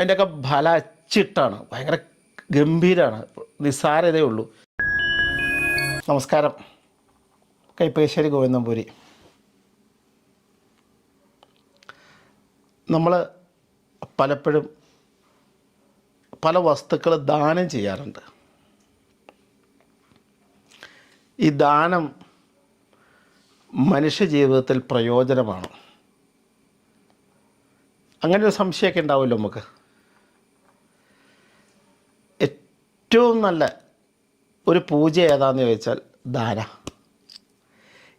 അതിന്റെയൊക്കെ ഫല അച്ചിട്ടാണ്. ഭയങ്കര ഗംഭീരമാണ് നിസ്സാരതയേ ഉള്ളൂ. നമസ്കാരം. കൈപ്പേശ്ശേരി ഗോവിന്ദംപുരി. നമ്മൾ പലപ്പോഴും പല വസ്തുക്കൾ ദാനം ചെയ്യാറുണ്ട്. ഈ ദാനം മനുഷ്യ ജീവിതത്തിൽ പ്രയോജനമാണ്. അങ്ങനെ ഒരു സംശയമൊക്കെ ഉണ്ടാവുമല്ലോ നമുക്ക്? ഏറ്റവും നല്ല ഒരു പൂജ ഏതാണെന്ന് ചോദിച്ചാൽ ദാന.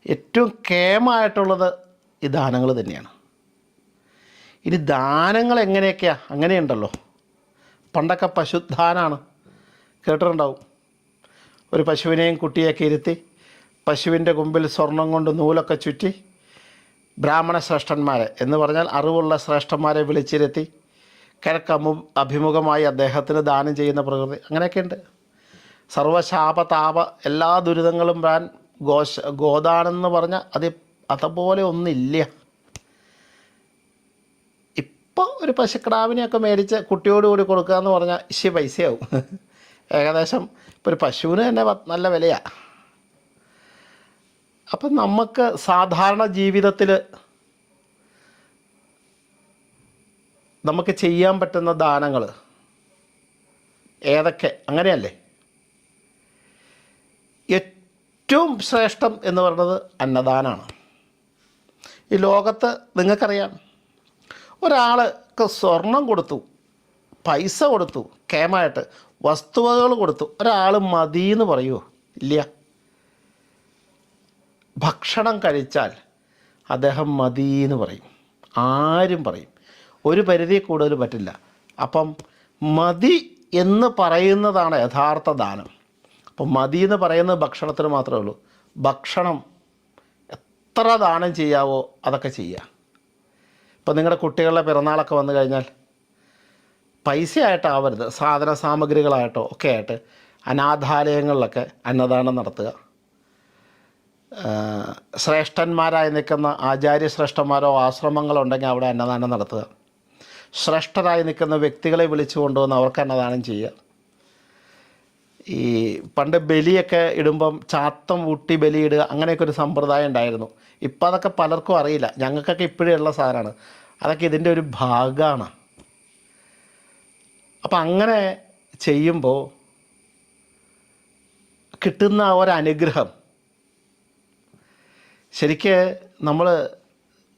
ഏറ്റവും കേമായിട്ടുള്ളത് ഈ ദാനങ്ങൾ തന്നെയാണ്. ഇനി ദാനങ്ങൾ എങ്ങനെയൊക്കെയാണ് അങ്ങനെയുണ്ടല്ലോ. പണ്ടൊക്കെ പശുദാനാണ്. കേട്ടിട്ടുണ്ടാവും. ഒരു പശുവിനെയും കുട്ടിയൊക്കെ ഇരുത്തി പശുവിന്റെ മുമ്പിൽ സ്വർണം കൊണ്ട് നൂലൊക്കെ ചുറ്റി ബ്രാഹ്മണ ശ്രേഷ്ഠന്മാരെ എന്ന് പറഞ്ഞാൽ അറിവുള്ള ശ്രേഷ്ഠന്മാരെ വിളിച്ചിരുത്തി കിഴക്കമു അഭിമുഖമായി അദ്ദേഹത്തിന് ദാനം ചെയ്യുന്ന പ്രകൃതി. അങ്ങനെയൊക്കെയുണ്ട്. സർവശാപ താപ എല്ലാ ദുരിതങ്ങളും വരാൻ ഗോശ ഗോദാനെന്ന് പറഞ്ഞാൽ അത് അതുപോലെ ഒന്നില്ല. ഇപ്പോൾ ഒരു പശുക്കിടാവിനെയൊക്കെ മേടിച്ച് കുട്ടിയോട് കൂടി കൊടുക്കുക എന്ന് പറഞ്ഞാൽ ഇശ്യ പൈസയാവും. ഏകദേശം ഇപ്പോൾ ഒരു പശുവിന് തന്നെ നല്ല വിലയാണ് അപ്പം നമുക്ക് സാധാരണ ജീവിതത്തിൽ നമുക്ക് ചെയ്യാൻ പറ്റുന്ന ദാനങ്ങൾ ഏതൊക്കെ? അങ്ങനെയല്ലേ? ഏറ്റവും ശ്രേഷ്ഠം എന്ന് പറയുന്നത് അന്നദാനമാണ് ഈ ലോകത്ത് നിങ്ങൾക്കറിയാം ഒരാൾക്ക് സ്വർണം കൊടുത്തു പൈസ കൊടുത്തു കേമായിട്ട് വസ്തുവകകൾ കൊടുത്തു ഒരാൾ മതി എന്ന് പറയുമോ ഇല്ല. ഭക്ഷണം കഴിച്ചാൽ അദ്ദേഹം മതി എന്ന് പറയും. ആരും പറയും. ഒരു പരിധി കൂടുതൽ പറ്റില്ല. അപ്പം മതി എന്ന് പറയുന്നതാണ് യഥാർത്ഥ ദാനം. അപ്പം മതി എന്ന് പറയുന്നത് ഭക്ഷണത്തിന് മാത്രമേ ഉള്ളൂ. ഭക്ഷണം എത്ര ദാനം ചെയ്യാവോ അതൊക്കെ ചെയ്യുക. ഇപ്പം നിങ്ങളുടെ കുട്ടികളുടെ പിറന്നാളൊക്കെ വന്നു കഴിഞ്ഞാൽ പൈസയായിട്ടാവരുത്. സാധന സാമഗ്രികളായിട്ടോ ഒക്കെ ആയിട്ട് അനാഥാലയങ്ങളിലൊക്കെ അന്നദാനം നടത്തുക. ശ്രേഷ്ഠന്മാരായി നിൽക്കുന്ന ആചാര്യശ്രേഷ്ഠന്മാരോ ആശ്രമങ്ങളോ ഉണ്ടെങ്കിൽ അവിടെ അന്നദാനം നടത്തുക. ശ്രേഷ്ഠരായി നിൽക്കുന്ന വ്യക്തികളെ വിളിച്ചു കൊണ്ടുവന്ന് അവർക്ക് അന്നദാനം ചെയ്യുക. ഈ പണ്ട് ബലിയൊക്കെ ഇടുമ്പം ചാത്തം ഊട്ടി ബലിയിടുക അങ്ങനെയൊക്കെ ഒരു സമ്പ്രദായം ഉണ്ടായിരുന്നു. ഇപ്പം അതൊക്കെ പലർക്കും അറിയില്ല. ഞങ്ങൾക്കൊക്കെ ഇപ്പോഴേ ഉള്ള സാധനമാണ്. അതൊക്കെ ഇതിന്റെ ഒരു ഭാഗമാണ്. അപ്പം അങ്ങനെ ചെയ്യുമ്പോൾ കിട്ടുന്ന ഒരനുഗ്രഹം ശരിക്ക് നമ്മൾ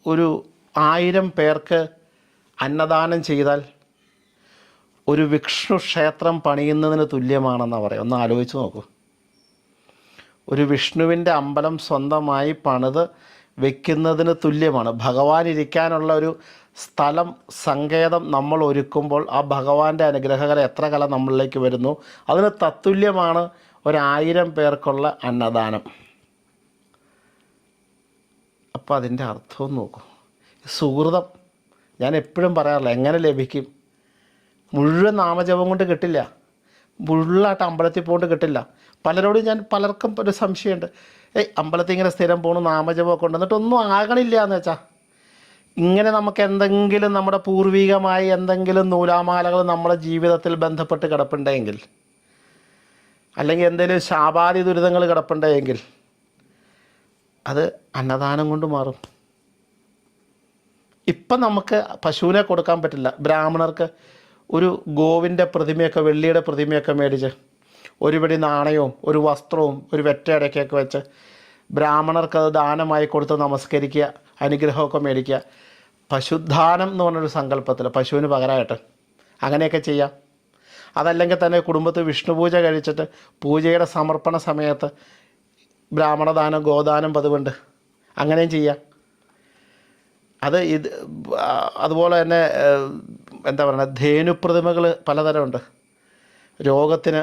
ഒരു ആയിരം പേർക്ക് അന്നദാനം ചെയ്താൽ ഒരു വിഷ്ണു ക്ഷേത്രം പണിയുന്നതിന് തുല്യമാണെന്നാണ് പറയാം. ഒന്ന് ആലോചിച്ച് നോക്കൂ. ഒരു വിഷ്ണുവിന്റെ അമ്പലം സ്വന്തമായി പണിത് വെക്കുന്നതിന് തുല്യമാണ്. ഭഗവാൻ ഇരിക്കാനുള്ള ഒരു സ്ഥലം സങ്കേതം നമ്മൾ ഒരുക്കുമ്പോൾ ആ ഭഗവാന്റെ അനുഗ്രഹകര എത്ര കല നമ്മളിലേക്ക് വരുന്നു? അതിന് തത്തുല്യമാണ് ഒരായിരം പേർക്കുള്ള അന്നദാനം. അപ്പോൾ അതിന്റെ അർത്ഥവും നോക്കൂ. സുഹൃതം ഞാൻ എപ്പോഴും പറയാറില്ല എങ്ങനെ ലഭിക്കും? മുഴുവൻ നാമജപം കൊണ്ട് കിട്ടില്ല. മുഴുവനായിട്ട് അമ്പലത്തിൽ പോകൊണ്ട് കിട്ടില്ല. പലരോടും ഞാൻ പലർക്കും ഒരു സംശയമുണ്ട്. ഏയ് അമ്പലത്തിൽ ഇങ്ങനെ സ്ഥിരം പോണു നാമജപമൊക്കെ ഉണ്ട് എന്നിട്ടൊന്നും ആകണില്ല എന്ന് വെച്ചാൽ ഇങ്ങനെ നമുക്ക് എന്തെങ്കിലും നമ്മുടെ പൂർവികമായി എന്തെങ്കിലും നൂലാമാലകൾ നമ്മുടെ ജീവിതത്തിൽ ബന്ധപ്പെട്ട് കിടപ്പുണ്ടെങ്കിൽ അല്ലെങ്കിൽ എന്തെങ്കിലും ശാപാതി ദുരിതങ്ങൾ കിടപ്പുണ്ടെങ്കിൽ അത് അന്നദാനം കൊണ്ട് മാറും. ഇപ്പം നമുക്ക് പശുവിനെ കൊടുക്കാൻ പറ്റില്ല. ബ്രാഹ്മണർക്ക് ഒരു ഗോവിന്റെ പ്രതിമയൊക്കെ വെള്ളിയുടെ പ്രതിമയൊക്കെ മേടിച്ച് ഒരു പിടി നാണയവും ഒരു വസ്ത്രവും ഒരു വെറ്റയടക്കൊക്കെ വെച്ച് ബ്രാഹ്മണർക്ക് അത് ദാനമായി കൊടുത്ത് നമസ്കരിക്കുക അനുഗ്രഹമൊക്കെ മേടിക്കുക. പശുദാനം എന്ന് പറഞ്ഞൊരു സങ്കല്പത്തിൽ പശുവിന് പകരമായിട്ട് അങ്ങനെയൊക്കെ ചെയ്യാം. അതല്ലെങ്കിൽ തന്നെ കുടുംബത്തിൽ വിഷ്ണു പൂജ കഴിച്ചിട്ട് പൂജയുടെ സമർപ്പണ സമയത്ത് ബ്രാഹ്മണദാനം ഗോദാനം പതിവുണ്ട്. അങ്ങനെയും ചെയ്യാം. അത് ഇത് അതുപോലെ തന്നെ എന്താ പറയുക ധേനുപ്രതിമകൾ പലതരമുണ്ട്. രോഗത്തിന്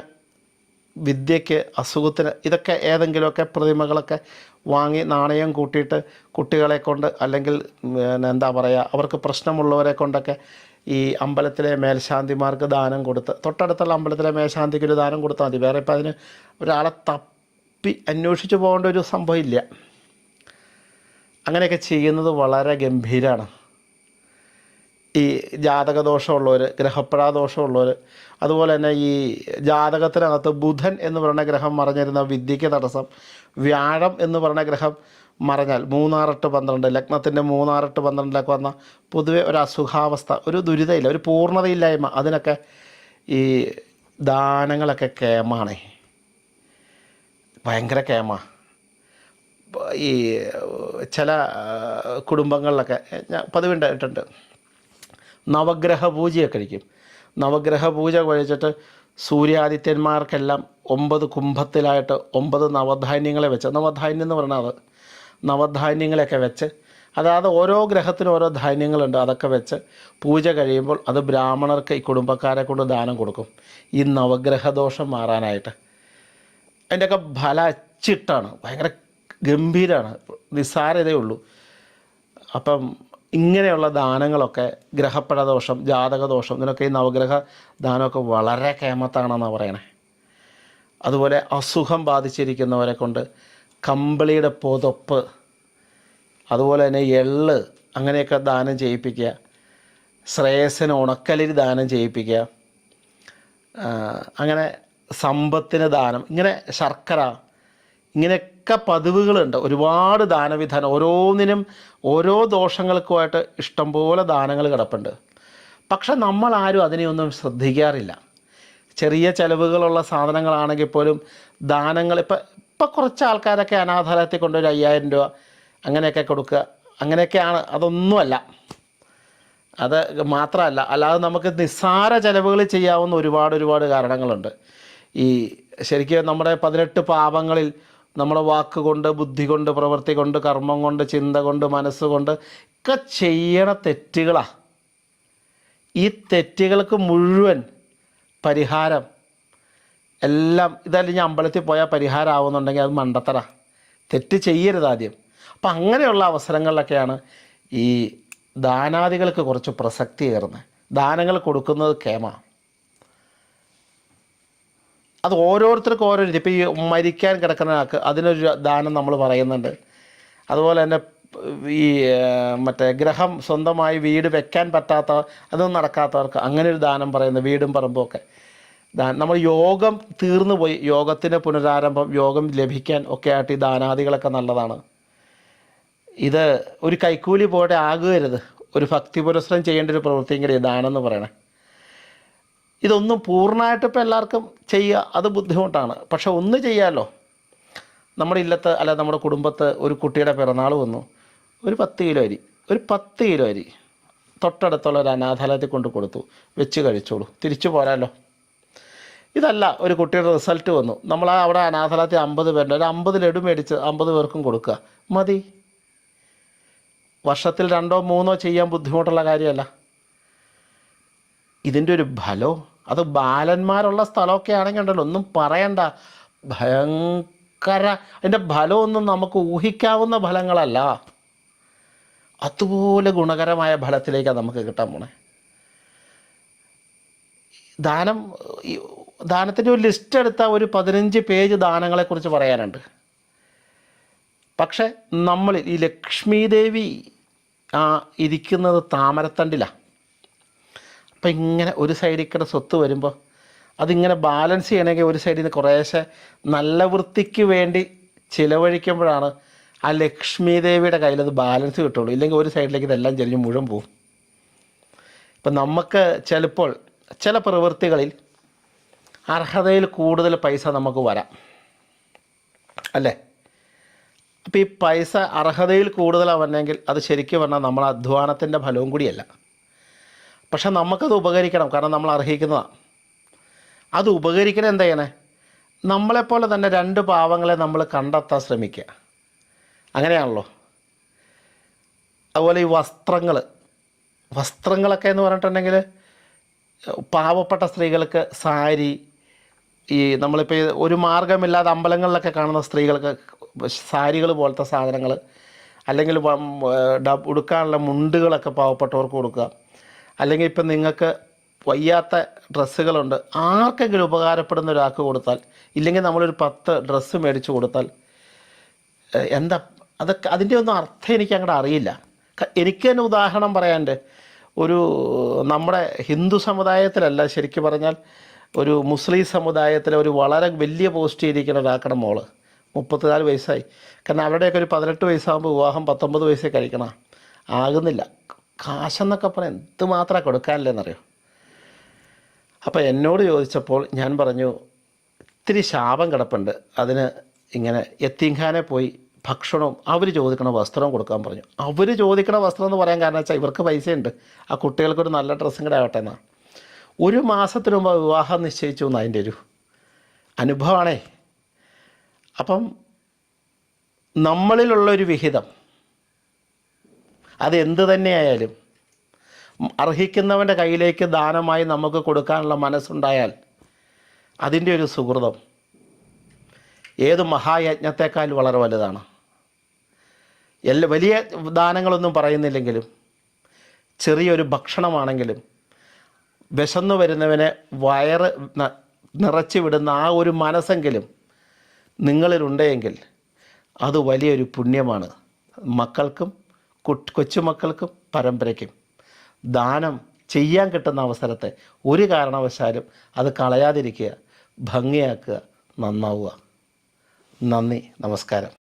വിദ്യയ്ക്ക് അസുഖത്തിന് ഇതൊക്കെ ഏതെങ്കിലുമൊക്കെ പ്രതിമകളൊക്കെ വാങ്ങി നാണയം കൂട്ടിയിട്ട് കുട്ടികളെ കൊണ്ട് അല്ലെങ്കിൽ എന്താ പറയുക അവർക്ക് പ്രശ്നമുള്ളവരെ കൊണ്ടൊക്കെ ഈ അമ്പലത്തിലെ മേൽശാന്തിമാർക്ക് ദാനം കൊടുത്ത് തൊട്ടടുത്തുള്ള അമ്പലത്തിലെ മേൽശാന്തിക്ക് ഒരു ദാനം കൊടുത്താൽ മതി. വേറെ ഇപ്പം അതിന് ഒരാളെ തപ്പി അന്വേഷിച്ച് പോകേണ്ട ഒരു സംഭവം ഇല്ല. അങ്ങനെയൊക്കെ ചെയ്യുന്നത് വളരെ ഗംഭീരമാണ് ഈ ജാതകദോഷമുള്ളവർ ഗ്രഹപ്പഴ ദോഷമുള്ളവർ അതുപോലെ തന്നെ ഈ ജാതകത്തിനകത്ത് ബുധൻ എന്ന് പറയുന്ന ഗ്രഹം മറഞ്ഞിരുന്ന വിദ്യയ്ക്ക് തടസ്സം വ്യാഴം എന്ന് പറയുന്ന ഗ്രഹം മറഞ്ഞാൽ മൂന്നാറെട്ട് പന്ത്രണ്ട് ലഗ്നത്തിന്റെ മൂന്നാറെട്ട് പന്ത്രണ്ടിലൊക്കെ വന്ന പൊതുവെ ഒരു അസുഖാവസ്ഥ ഒരു ദുരിതമില്ല ഒരു പൂർണതയില്ലായ്മ. അതിനൊക്കെ ഈ ദാനങ്ങളൊക്കെ കേമാണേ. ഭയങ്കര കേമ. ഈ ചില കുടുംബങ്ങളിലൊക്കെ ഞാൻ പതിവുണ്ടായിട്ടുണ്ട്. നവഗ്രഹ പൂജയൊക്കെ കഴിക്കും. നവഗ്രഹ പൂജ കഴിച്ചിട്ട് സൂര്യാദിത്യന്മാർക്കെല്ലാം ഒമ്പത് കുംഭത്തിലായിട്ട് ഒമ്പത് നവധാന്യങ്ങളെ വെച്ച് നവധാന്യം എന്ന് പറഞ്ഞാൽ അത് നവധാന്യങ്ങളെയൊക്കെ വെച്ച് അതായത് ഓരോ ഗ്രഹത്തിനും ഓരോ ധാന്യങ്ങളുണ്ട് അതൊക്കെ വെച്ച് പൂജ കഴിയുമ്പോൾ അത് ബ്രാഹ്മണർക്ക് ഈ കുടുംബക്കാരെ കൊണ്ട് ദാനം കൊടുക്കും. ഈ നവഗ്രഹദോഷം മാറാനായിട്ട്. അതിന്റെയൊക്കെ ഫല അച്ചിട്ടാണ്. ഭയങ്കര ഗംഭീരമാണ് നിസ്സാരതയേ ഉള്ളൂ. അപ്പം ഇങ്ങനെയുള്ള ദാനങ്ങളൊക്കെ ഗ്രഹപ്പഴദോഷം ജാതകദോഷം ഇതിനൊക്കെ ഈ നവഗ്രഹ ദാനമൊക്കെ വളരെ കേമത്താണെന്നാണ് പറയണേ. അതുപോലെ അസുഖം ബാധിച്ചിരിക്കുന്നവരെ കൊണ്ട് കമ്പിളിയുടെ പുതപ്പ് അതുപോലെ തന്നെ എള്ള് അങ്ങനെയൊക്കെ ദാനം ചെയ്യിപ്പിക്കുക. ശ്രേയസ്സിന് ഉണക്കലിൽ ദാനം ചെയ്യിപ്പിക്കുക. അങ്ങനെ സമ്പത്തിന് ദാനം ഇങ്ങനെ ശർക്കര ഇങ്ങനെയൊക്കെ പതിവുകളുണ്ട്. ഒരുപാട് ദാനവിധാനം. ഓരോന്നിനും ഓരോ ദോഷങ്ങൾക്കുമായിട്ട് ഇഷ്ടംപോലെ ദാനങ്ങൾ കിടപ്പുണ്ട്. പക്ഷെ നമ്മൾ ആരും അതിനെയൊന്നും ശ്രദ്ധിക്കാറില്ല. ചെറിയ ചിലവുകളുള്ള സാധനങ്ങളാണെങ്കിൽ പോലും ദാനങ്ങൾ ഇപ്പം ഇപ്പം കുറച്ച് ആൾക്കാരൊക്കെ അനാഥാലയത്തിൽ കൊണ്ടൊരു അയ്യായിരം രൂപ അങ്ങനെയൊക്കെ കൊടുക്കുക. അങ്ങനെയൊക്കെയാണ്. അതൊന്നുമല്ല. അത് മാത്രമല്ല. അല്ലാതെ നമുക്ക് നിസ്സാര ചിലവുകൾ ചെയ്യാവുന്ന ഒരുപാട് ഒരുപാട് കാരണങ്ങളുണ്ട്. ഈ ശരിക്കും നമ്മുടെ പതിനെട്ട് പാപങ്ങളിൽ നമ്മുടെ വാക്കുകൊണ്ട് ബുദ്ധി കൊണ്ട് പ്രവൃത്തി കൊണ്ട് കർമ്മം കൊണ്ട് ചിന്ത കൊണ്ട് മനസ്സുകൊണ്ട് ഒക്കെ ചെയ്യണ തെറ്റുകളാണ് ഈ തെറ്റുകൾക്ക് മുഴുവൻ പരിഹാരം എല്ലാം ഇതല്ലെങ്കിൽ അമ്പലത്തിൽ പോയാൽ പരിഹാരം ആവുന്നുണ്ടെങ്കിൽ അത് മണ്ടത്തര. തെറ്റ് ചെയ്യരുത് ആദ്യം. അപ്പം അങ്ങനെയുള്ള അവസരങ്ങളിലൊക്കെയാണ് ഈ ദാനാദികൾക്ക് കുറച്ച് പ്രസക്തി ഏറുന്നത്. ദാനങ്ങൾ കൊടുക്കുന്നത് കേമ. അത് ഓരോരുത്തർക്കും ഓരോ രീതി ഇപ്പോൾ ഈ മരിക്കാൻ കിടക്കുന്ന ആൾക്ക് അതിനൊരു ദാനം നമ്മൾ പറയുന്നുണ്ട്. അതുപോലെ തന്നെ ഈ മറ്റേ ഗ്രഹം സ്വന്തമായി വീട് വെക്കാൻ പറ്റാത്ത അതൊന്നും നടക്കാത്തവർക്ക് അങ്ങനെ ഒരു ദാനം പറയുന്നത് വീടും പറമ്പും ഒക്കെ. ദാ- നമ്മൾ യോഗം തീർന്നു പോയി. യോഗത്തിന്റെ പുനരാരംഭം യോഗം ലഭിക്കാൻ ഒക്കെ ആയിട്ട് ഈ ദാനാദികളൊക്കെ നല്ലതാണ്. ഇത് ഒരു കൈക്കൂലി പോലെ ആകരുത്. ഒരു ഭക്തി പുരസ്സരം ചെയ്യേണ്ട ഒരു പ്രവൃത്തിയും കൂടി ദാനം എന്ന് പറയണേ. ഇതൊന്നും പൂർണമായിട്ട് ഇപ്പോൾ എല്ലാവർക്കും ചെയ്യുക അത് ബുദ്ധിമുട്ടാണ്. പക്ഷെ ഒന്ന് ചെയ്യാമല്ലോ നമ്മുടെ ഇല്ലത്ത് അല്ല നമ്മുടെ കുടുംബത്ത് ഒരു കുട്ടിയുടെ പിറന്നാൾ വന്നു. ഒരു പത്ത് കിലോ അരി ഒരു പത്ത് കിലോ അരി തൊട്ടടുത്തുള്ള ഒരു അനാഥാലയത്തിൽ കൊണ്ട് കൊടുത്തു. വെച്ച് കഴിച്ചോളൂ. തിരിച്ചു പോരാലോ? ഇതല്ല ഒരു കുട്ടിയുടെ റിസൾട്ട് വന്നു. നമ്മൾ ആ അവിടെ അനാഥാലയത്തിൽ അമ്പത് പേരുണ്ട്. ഒരു അമ്പത് ലഡു മേടിച്ച് അമ്പത് പേർക്കും കൊടുക്കുക. മതി. വർഷത്തിൽ രണ്ടോ മൂന്നോ ചെയ്യാൻ ബുദ്ധിമുട്ടുള്ള കാര്യമല്ല. ഇതിന്റെ ഒരു ഫലോ അത് ബാലന്മാരുള്ള സ്ഥലമൊക്കെ ആണെങ്കിൽ ഉണ്ടല്ലോ ഒന്നും പറയണ്ട. ഭയങ്കര അതിന്റെ ഫലമൊന്നും നമുക്ക് ഊഹിക്കാവുന്ന ഫലങ്ങളല്ല. അതുപോലെ ഗുണകരമായ ഫലത്തിലേക്കാണ് നമുക്ക് കിട്ടാൻ പോണേ. ദാനം ദാനത്തിന്റെ ഒരു ലിസ്റ്റ് എടുത്താൽ ഒരു പതിനഞ്ച് പേജ് ദാനങ്ങളെക്കുറിച്ച് പറയാനുണ്ട്. പക്ഷെ നമ്മൾ ഈ ലക്ഷ്മി ദേവി ആ ഇരിക്കുന്നത് താമരത്തണ്ടിലാണ് അപ്പം ഇങ്ങനെ ഒരു സൈഡിൽ കൂടെ സ്വത്ത് വരുമ്പോൾ അതിങ്ങനെ ബാലൻസ് ചെയ്യണമെങ്കിൽ ഒരു സൈഡിൽ നിന്ന് കുറേശ്ശെ നല്ല വൃത്തിക്ക് വേണ്ടി ചിലവഴിക്കുമ്പോഴാണ് ആ ലക്ഷ്മി ദേവിയുടെ കയ്യിൽ അത് ബാലൻസ് കിട്ടുള്ളൂ. ഇല്ലെങ്കിൽ ഒരു സൈഡിലേക്ക് ഇതെല്ലാം ചെരിഞ്ഞ് മുഴുവൻ പോവും. ഇപ്പം നമുക്ക് ചിലപ്പോൾ ചില പ്രവൃത്തികളിൽ അർഹതയിൽ കൂടുതൽ പൈസ നമുക്ക് വരാം. അല്ലേ? അപ്പോൾ ഈ പൈസ അർഹതയിൽ കൂടുതലാണ് വന്നെങ്കിൽ അത് ശരിക്കും പറഞ്ഞാൽ നമ്മൾ അധ്വാനത്തിന്റെ ഫലവും കൂടിയല്ല. പക്ഷെ നമുക്കത് ഉപകരിക്കണം കാരണം നമ്മൾ അർഹിക്കുന്നതാണ് അത് ഉപകരിക്കണം എന്താ ചെയ്യണേ? നമ്മളെപ്പോലെ തന്നെ രണ്ട് പാവങ്ങളെ നമ്മൾ കണ്ടെത്താൻ ശ്രമിക്കുക. അങ്ങനെയാണല്ലോ. അതുപോലെ ഈ വസ്ത്രങ്ങൾ വസ്ത്രങ്ങളൊക്കെ എന്ന് പറഞ്ഞിട്ടുണ്ടെങ്കിൽ പാവപ്പെട്ട സ്ത്രീകൾക്ക് സാരി ഈ നമ്മളിപ്പോൾ ഒരു മാർഗമില്ലാതെ അമ്പലങ്ങളിലൊക്കെ കാണുന്ന സ്ത്രീകൾക്ക് സാരികൾ പോലത്തെ സാധനങ്ങൾ അല്ലെങ്കിൽ ഉടുക്കാനുള്ള മുണ്ടുകളൊക്കെ പാവപ്പെട്ടവർക്ക് കൊടുക്കുക. അല്ലെങ്കിൽ ഇപ്പം നിങ്ങൾക്ക് വയ്യാത്ത ഡ്രസ്സുകളുണ്ട് ആർക്കെങ്കിലും ഉപകാരപ്പെടുന്ന ഒരാൾക്ക് കൊടുത്താൽ ഇല്ലെങ്കിൽ നമ്മളൊരു പത്ത് ഡ്രസ്സ് മേടിച്ചു കൊടുത്താൽ എന്താ അതൊക്കെ അതിന്റെ ഒന്നും അർത്ഥം എനിക്ക് അങ്ങോട്ട് അറിയില്ല. എനിക്ക് തന്നെ ഉദാഹരണം പറയാണ്ട് ഒരു നമ്മുടെ ഹിന്ദു സമുദായത്തിലല്ല ശരിക്കും പറഞ്ഞാൽ ഒരു മുസ്ലിം സമുദായത്തിലെ ഒരു വളരെ വലിയ പോസ്റ്റ് ചെയ്തിരിക്കുന്ന ഒരാക്കണം മോൾ. മുപ്പത്തിനാല് വയസ്സായി. കാരണം അവിടെയൊക്കെ ഒരു പതിനെട്ട് വയസ്സാകുമ്പോൾ വിവാഹം പത്തൊമ്പത് വയസ്സേ കഴിക്കണം. ആകുന്നില്ല. കാശെന്നൊക്കെ പറയാൻ എന്തുമാത്രമാണ് കൊടുക്കാനില്ലെന്നറിയോ? അപ്പോൾ എന്നോട് ചോദിച്ചപ്പോൾ ഞാൻ പറഞ്ഞു ഇത്തിരി ശാപം കിടപ്പുണ്ട്. അതിന് ഇങ്ങനെ എത്തീംഖാനെ പോയി ഭക്ഷണവും അവർ ചോദിക്കണ വസ്ത്രവും കൊടുക്കാൻ പറഞ്ഞു. അവർ ചോദിക്കണ വസ്ത്രം എന്ന് പറയാൻ കാരണം വെച്ചാൽ ഇവർക്ക് പൈസയുണ്ട്. ആ കുട്ടികൾക്കൊരു നല്ല ഡ്രസ്സും കൂടെ ആവട്ടെ എന്നാണ് ഒരു മാസത്തിന് മുമ്പ് വിവാഹം നിശ്ചയിച്ചു എന്ന് അതിന്റെ ഒരു അനുഭവമാണേ അപ്പം നമ്മളിലുള്ള ഒരു വിഹിതം അത് എന്ത് തന്നെയായാലും അർഹിക്കുന്നവന്റെ കയ്യിലേക്ക് ദാനമായി നമുക്ക് കൊടുക്കാനുള്ള മനസ്സുണ്ടായാൽ അതിന്റെ ഒരു സുഹൃതം ഏത് മഹായജ്ഞത്തെക്കാൾ വളരെ വലുതാണ്. എല്ലാ വലിയ ദാനങ്ങളൊന്നും പറയുന്നില്ലെങ്കിലും ചെറിയൊരു ഭക്ഷണമാണെങ്കിലും വിശന്നു വരുന്നവനെ വയറ് നിറച്ചു വിടുന്ന ആ ഒരു മനസ്സെങ്കിലും നിങ്ങളിലുണ്ടെങ്കിൽ അത് വലിയൊരു പുണ്യമാണ്. മക്കൾക്കും കൊച്ചുമക്കൾക്കും പരമ്പരയ്ക്കും. ദാനം ചെയ്യാൻ കിട്ടുന്ന അവസരത്തെ ഒരു കാരണവശാലും അത് കളയാതിരിക്കുക ഭംഗിയാക്കുക നന്നാവുക. നന്ദി നമസ്കാരം.